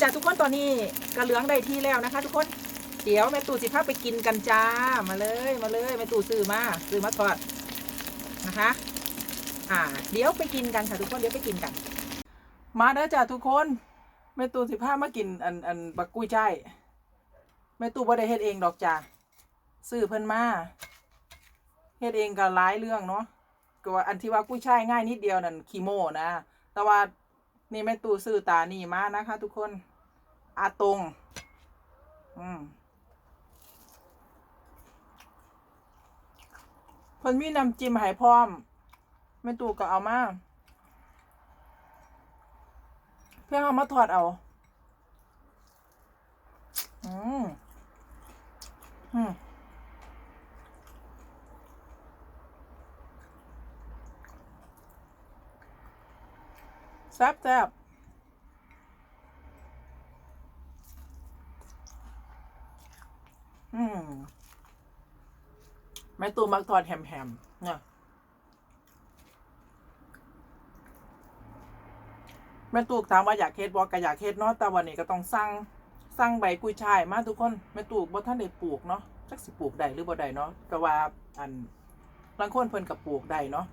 จ้าทุกคนตอนนี้กระเหลืองได้ที่แล้วนะคะ ทุกคนเดี๋ยวแม่ตู่สิพาไปกินกันจ้ามาเลยมาเลยแม่ตู่ซื้อมาซื้อมาทอดนะคะ อ่า เดี๋ยวไปกินกันค่ะทุกคนเดี๋ยวไปกินกัน มาเด้อจ้าทุกคนแม่ตู่สิพามากินอันอันบักกุ้ยช่ายแม่ตู่บ่ได้เฮ็ดเองดอกจ้าซื้อเพิ่นมาเฮ็ดเองก็หลายเรื่องเนาะก็ว่าอันที่ว่ากุ้ยช่ายง่ายนิดเดียวนั่นคีโมนะแต่ว่า นี่แม่ตู่ซื้อตานี่มานะคะ ทุกคนอาตง อืมเพิ่นมีน้ำจิ้มให้พร้อมแม่ตู่ก็เอามา เพื่อเอามาทอดเอา อืมอืม ซ่บแซ่บอืมแม่ตูมักทอดแฮมๆเนี่ยแม่ตูถามว่าอยากเฮ็ดบอกก็อยากเฮ็ดเนาะแต่วันนี้ก็ต้องสั่งสั่งใบกุยช่ายมาทุกคนแม่ตูบ่ท่านได้ปลูกเนาะจักสิปลูกได้หรือบ่ได้เนาะแต่ว่าอันบางคนเพิ่นก็ปลูกได้เนาะ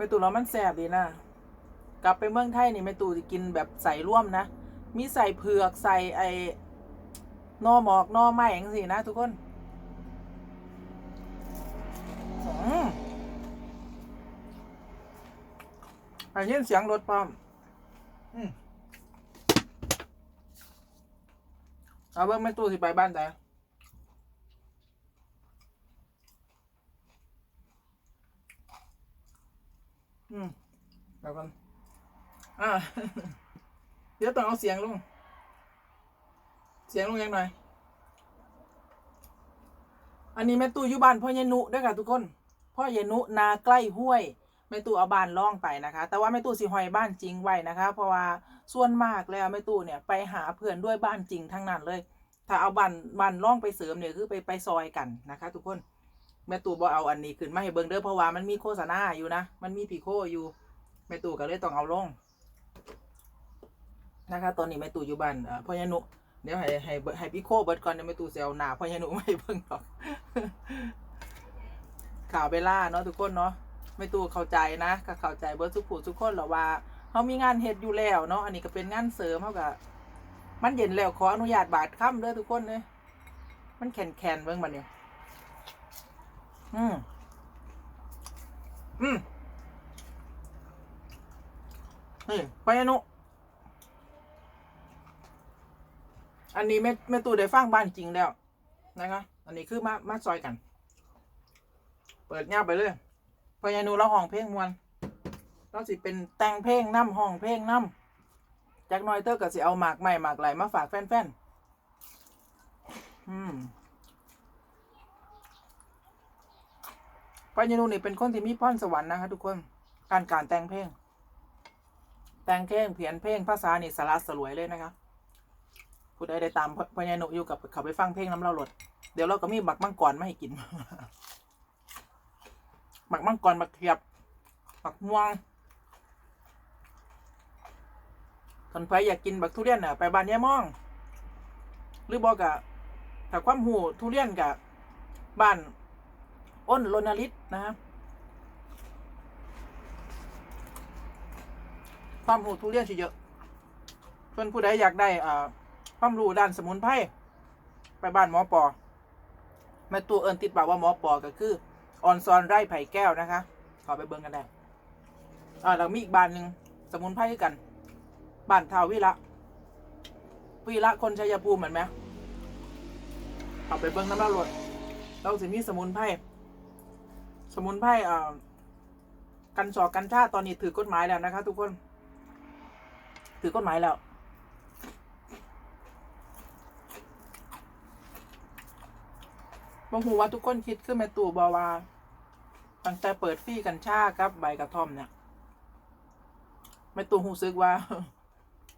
แม่ตู่แล้วมันแสบดีนะ กลับไปเมืองไทยนี่แม่ตู่จะกินแบบใส่ร่วมนะ มีใส่เผือกใส่ไอ้หนอหมอกหนอไม้อย่างสินะทุกคนอืมอันนี้เสียงรถปั๊มอืมเอาเบิ่งแม่ตู่สิไปบ้านแต่ อืมแบบกัน อ่าเดี๋ยวต้องเอาเสียงลง เสียงลงยังหน่อย อันนี้แม่ตู้อยู่บ้านพ่อเยนุด้วยค่ะทุกคน พ่อเยนุนาใกล้ห้วยแม่ตู้เอาบ้านล่องไปนะคะ แต่ว่าแม่ตู้สิหอยบ้านจริงไว้นะคะ เพราะว่าส่วนมากแล้วแม่ตู้เนี่ยไปหาเพื่อนด้วยบ้านจริงทั้งนั้นเลย ถ้าเอาบ้านบ้านล่องไปเสริมเนี่ยคือไปไปซอยกันนะคะ ทุกคนแม่ตู่บ่เอาอันนี้ขึ้นมาให้เบิ่งเด้อเพราะว่ามันมีโฆษณาอยู่นะ มันมีพีโคอยู่แม่ตู่ก็เลยต้องเอาลง นะคะ ตอนนี้แม่ตู่อยู่บ้านพ่อใหญ่นุเดี๋ยวให้ให้ให้พี่โคเบิดก่อนเดี๋ยวแม่ตู่เอาหนาพ่อใหญ่นุไมาให้เบิ่งดอกข่าวเบล่าเนาะทุกคนเนาะแม่ตู่เข้าใจนะก็เข้าใจเบิดทุกผู้ทุกคนหรอว่าเขามีงานเฮ็ดอยู่แล้วเนาะอันนี้ก็เป็นงานเสริมเขาก็มันเย็นแล้วขออนุญาตบาดค่ำเด้อทุกคนเลยมันแข็งแข็งเบิ่งบัดเนี่ยอืมอืม นี่ไปอนุอันนี้แม่แม่ตู่ได้ฟังบ้านจริงแล้วนะคะอันนี้คือมามาซอยกัน เปิดเงาไปเลยพยานุเราห้องเพลงมวนเราสิเป็นแต่งเพลงน้ำห้องเพลงน้ำจากน้อยเตอร์ก็สิเอาหมากใหม่หมากไหลมาฝากแฟนๆอืมปัญญานุนี่เป็นคนที่มีพรสวรรค์นะคะทุกคนการการแต่งเพลง แต่งเพลงเขียนเพลงภาษานี่สาระสลวยเลยนะคะผู้ใดได้ตามปัญานุอยู่กับเขาไปฟังเพลงน้ำเล่าหลด เดี๋ยวเราก็มีบักมังกรมาให้กินบักมังกรบักเขียบบักม่วงคนไปอยากกินบักทุเรียนน่ะไปบ้านยายม่อง หรือบอกกะถ้าความหูทุเรียนกะบ้านอ้นรณฤทธิ์นะ ความรู้ทุเรียนสิเยอะเพื่อนผู้ใดอยากได้อ่าความรู้ด้านสมุนไพรไปบ้านหมอปอแม่ตัวเอิญติดปากว่าหมอปอก็คือออนซอนไร่ไผ่แก้วนะคะ ขอไปเบิ่งกันได้อ่าเรามีอีกบ้านหนึ่งสมุนไพรกันบ้านทาวิระวิระคนชัยภูมิเหมือนไหมขอไปเบิ่งน้ำลาดรถเราสิมีสมุนไพร สมุนไพรอ่อกันสอกกันชาตอนนี้ถือกฎหมายแล้วนะคะทุกคน ถือกฎหมายแล้ว บางหูว่าทุกคนคิดขึ้นม่ตู่บอว่าตั้งแต่เปิดฟรีกัญชากับใบกระท่อมเนี่ยแม่ตู่หูซึกว่า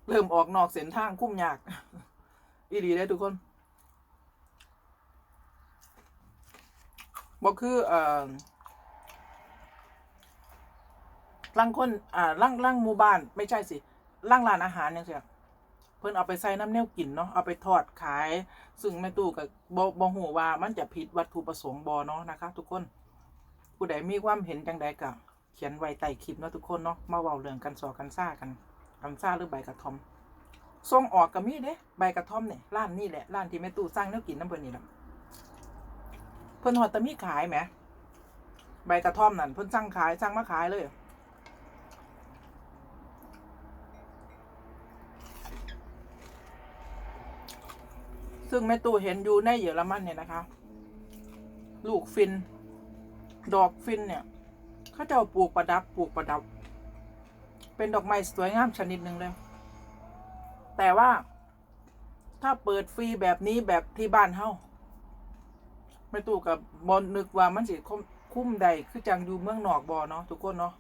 เริ่มออกนอกเส้นทางคุ้มยาก อีดีได้ทุกคนบอกคือเอ่อร่างคน อ่าร่างร่างหมู่บ้าน ไม่ใช่สิ ร่างร้านอาหารเนี่ยเสียเพิ่นเอาไปใส่น้ำแนวกินเนาะเอาไปทอดขาย ซึ่งแม่ตู้กับบ่บ่ฮู้ว่ามันจะผิดวัตถุประสงค์บ่เนาะนะคะ ทุกคนผู้ใดมีความเห็นจังใดก็เขียนไว้ใต้คลิปเนาะทุกคนเนาะมาเว้าเรื่องกันสอกันซ่ากันกันซ่าหรือใบกระท่อมส่งออกก็มีเด้ใบกระท่อมเนี่ยร้านนี่แหละร้านที่แม่ตู้สร้างแนวกินน้ำเพิ่นนี่แหละเพิ่นฮอดตะมีขายแหมใบกระท่อมนั่นเพิ่นสั่งขายสั่งมาขายเลย ซึ่งแม่ตู้เห็นอยู่ในเยอรมันเนี่ยนะคะ ลูกฟิน ดอกฟินเนี่ยเขาจะาปลูกประดับปลูกประดับ เป็นดอกไม้สวยงามชนิดหนึ่งเลยแต่ว่าถ้าเปิดฟรีแบบนี้แบบที่บ้านเฮาไม่ตู้กับบอลนึกว่ามันสิคุ้มใดคือจังอยู่เมืองนอกบอเนาะทุกคนเนาะ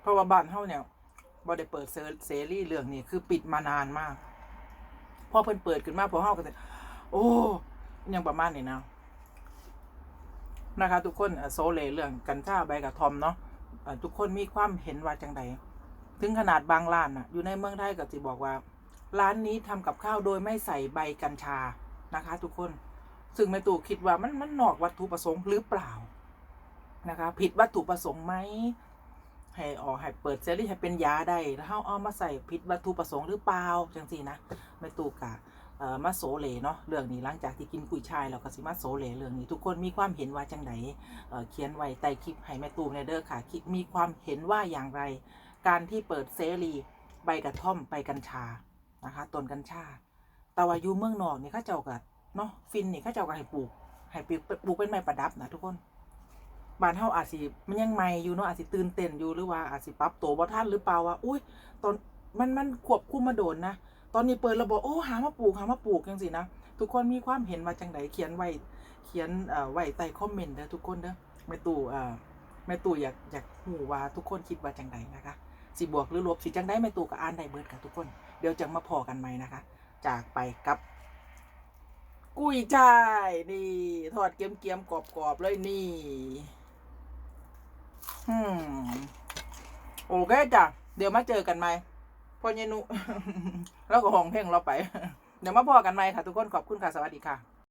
เพราะว่าบ้านเฮาเนี่ยบอได้เปิดเสรีเรื่องนี้คือปิดมานานมาก พอเพิ่นเปิดขึ้นมาพอเฮาก็จะโอ้ยังประมาณนี้นะนะคะ ทุกคนโซเลเรื่องกัญชาใบกระทอมเนาะทุกคนมีความเห็นว่าจังใดถึงขนาดบางร้านน่ะอยู่ในเมืองไทยก็จะบอกว่า ร้านนี้ทำกับข้าวโดยไม่ใส่ใบกัญชานะคะ ทุกคนซึ่งแม่ตู่คิดว่ามันมันนอกวัตถุประสงค์หรือเปล่านะคะ ผิดวัตถุประสงค์ไหม ให้ออกให้เปิดเซรีให้เป็นยาได้แล้วเอาเอามาใส่ผิดวัตถุประสงค์หรือเปล่าจังสี่นะแม่ตูกะเอ่อมาโซเลเนาะเรื่องนี้หลังจากที่กินกุยชายเราก็สิมาโซเลเรื่องนี้ทุกคนมีความเห็นว่าจังไดเอ่อเขียนไว้ใต้คลิปให้แม่ตูมในเด้อค่ะคิดมีความเห็นว่าอย่างไร การที่เปิดเสรีใบกระท่อมใบกัญชานะคะต้นกัญชาแต่ว่าอยู่เมืองนอกนี่เข้าเจ้ากัเนาะฟินนี่เข้าเจ้าก็ให้ปลูกให้ปลูกปลูกเป็นไม้ประดับนะทุกคน บ้านเฮาอาจสิมันยังใหม่อยู่เนาะอาจสิตื่นเต้นอยู่หรือว่าอาจสิปรับตัวบ่ทันหรือเปล่าว่าอุ้ยตอนมันมันควบคุมมาโดนนะตอนนี้เปิดระบบโอ้หามาปลูกหามาปลูกจังสินะทุกคนมีความเห็นมาจังไดเขียนไว้เขียนเอ่อไว้ใต้คอมเมนต์เด้อทุกคนเด้อแม่ตู่เอ่อแม่ตู่อยากอยากหูว่าทุกคนคิดว่าจังไดนะคะสิบวกหรือลบสิจังได้แม่ตู่กับอ่านได้เบิดค่ะทุกคนเดี๋ยวจะมาพอกันใหม่นะคะ จากไปกับกุ้ยช่ายนี่ทอดเกียมเกียมๆกรอบๆเลยนี่ อืมโอเคจ้ะ เดี๋ยวมาเจอกันไหมพ่อเยนุ แล้วก็ห้องเพลงเราไป เดี๋ยวมาพอกันไหมค่ะทุกคนขอบคุณค่ะ สวัสดีค่ะ